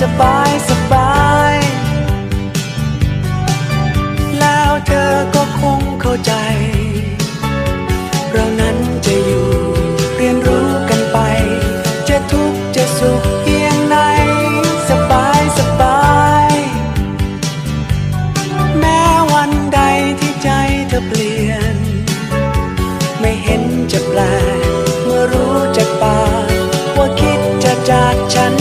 สบายสบาย แล้วเธอก็คงเข้าใจ เรานั้นจะอยู่เรียนรู้กันไป จะทุกข์จะสุขเพียงไหนสบายสบาย แม้วันใดที่ใจเธอเปลี่ยน ไม่เห็นจะแปลเมื่อรู้จากปากว่าคิดจะจากฉัน